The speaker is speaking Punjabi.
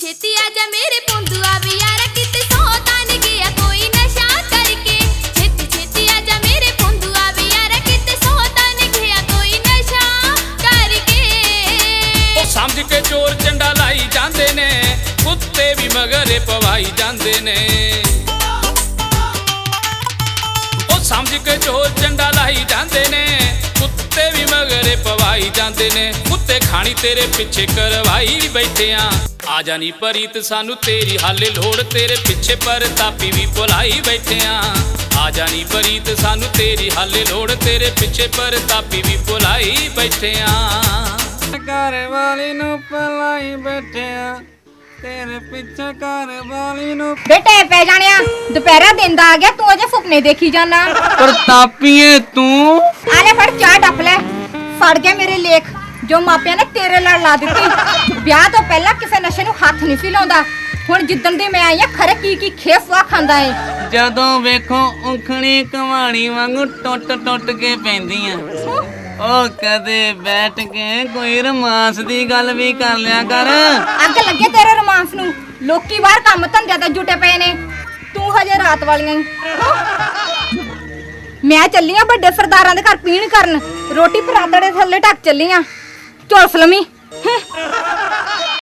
ਛੇਤੀ ਆ ਜਾ ਮੇਰੇ ਪੁੰਦੂਆ ਵੀ ਯਾਰ, ਕਿਤੇ ਸੋ ਤਨ ਗਿਆ, ਕੋਈ ਨਸ਼ਾ ਕਰਕੇ। ਛੇਤੀ ਛੇਤੀ ਆ ਜਾ ਮੇਰੇ ਪੁੰਦੂਆ ਵੀ ਯਾਰ, ਕਿਤੇ ਸੋ ਤਨ ਗਿਆ, ਕੋਈ ਨਸ਼ਾ ਕਰਕੇ। ਉਹ ਸਮਝ ਕੇ ਚੋਰ ਚੰਡਾ ਲਾਈ ਜਾਂਦੇ ਨੇ, ਕੁੱਤੇ ਵੀ ਮਗਰੇ ਪਵਾਈ ਜਾਂਦੇ ਨੇ। ਉਹ ਸਮਝ ਕੇ ਚੋਰ ਚੰਡਾ ਲਾਈ ਜਾਂਦੇ ਨੇ, ਕੁੱਤੇ ਵੀ ਮਗਰੇ ਪਵਾਈ ਜਾਂਦੇ ਨੇ। ਕੁੱਤੇ ਖਾਣੀ ਤੇਰੇ ਪਿੱਛੇ ਕਰਵਾਈ ਬੈਠਿਆਂ ਆ ਜਾਨੀ ਪਰੀਤ ਸਾਨੂੰ ਤੇਰੀ ਹਾਲੇ ਲੋੜ ਤੇਰੇ ਪਿੱਛੇ ਪਰ ਤਾਪੀ ਵੀ ਬੁਲਾਈ ਬੈਠਿਆਂ। ਆ ਜਾਨੀ ਪਰੀਤ ਸਾਨੂੰ ਤੇਰੀ ਹਾਲੇ ਲੋੜ ਤੇਰੇ ਪਿੱਛੇ ਪਰ ਤਾਪੀ ਵੀ ਬੁਲਾਈ ਬੈਠਿਆਂ। ਘਰ ਵਾਲੀ ਨੂੰ ਪਲਾਈ ਬੈਠਿਆ ਤੇਰੇ ਪਿੱਛੇ ਘਰ ਵਾਲੀ ਨੂੰ ਬੇਟੇ ਪੈ ਜਾਣਿਆ। ਦੁਪਹਿਰਾ ਦਿਨ ਦਾ ਆ ਗਿਆ ਤੂੰ ਅਜੇ ਸੁਪਨੇ ਦੇਖੀ ਜਾਣਾ ਪ੍ਰਤਾਪੀਏ ਤੂੰ? ਆ ਲੈ ਫੜ ਚਾਹ ਡੱਫ ਲੈ। ਫੜ ਗਿਆ ਮੇਰੇ ਲੇਖ। ਜੋ ਮਾਪਿਆਂ ਨੇ ਤੇਰੇ ਲੜ ਲਾ ਦਿੱਤੀ। ਵਿਆਹ ਤੋਂ ਪਹਿਲਾਂ ਕਿਸੇ ਨਸ਼ੇ ਨੂੰ ਹੱਥ ਨਹੀਂ ਸੀ ਲਾਉਂਦਾ। ਹੁਣ ਜਿੱਦਣ ਦੀ ਮੈਂ ਆਈ ਆ ਖਰੇ ਕੀ ਕੀ ਖੇਫਵਾ ਖਾਂਦਾ ਏ। ਜਦੋਂ ਵੇਖੋ ਉਖਣੀ ਕਹਾਣੀ ਵਾਂਗੂ ਟੁੱਟ ਟੁੱਟ ਕੇ ਪੈਂਦੀਆਂ। ਉਹ ਕਦੇ ਬੈਠ ਕੇ ਕੋਈ ਰਮਾਂਸ ਦੀ ਗੱਲ ਵੀ ਕਰ ਲਿਆ ਕਰ। ਅੱਗ ਲੱਗੇ ਤੇਰੇ ਰੋਮਾਂਸ ਨੂੰ। ਲੋਕੀ ਬਾਹਰ ਕੰਮ ਧੰਦਿਆਂ ਤੇ ਜੁਟੇ ਪਏ ਨੇ। ਤੂੰ ਹਜੇ ਰਾਤ ਵਾਲੀਆਂ ਹੀ। ਮੈਂ ਚੱਲੀ ਆਂ ਵੱਡੇ ਸਰਦਾਰਾਂ ਦੇ ਘਰ ਪੀਣ ਕਰਨ। ਰੋਟੀ ਪਰਾਤੜੇ ਥੱਲੇ ਢੱਕ ਚੱਲੀ ਆਂ। ਝੁਲਸ ਲਵੀਂ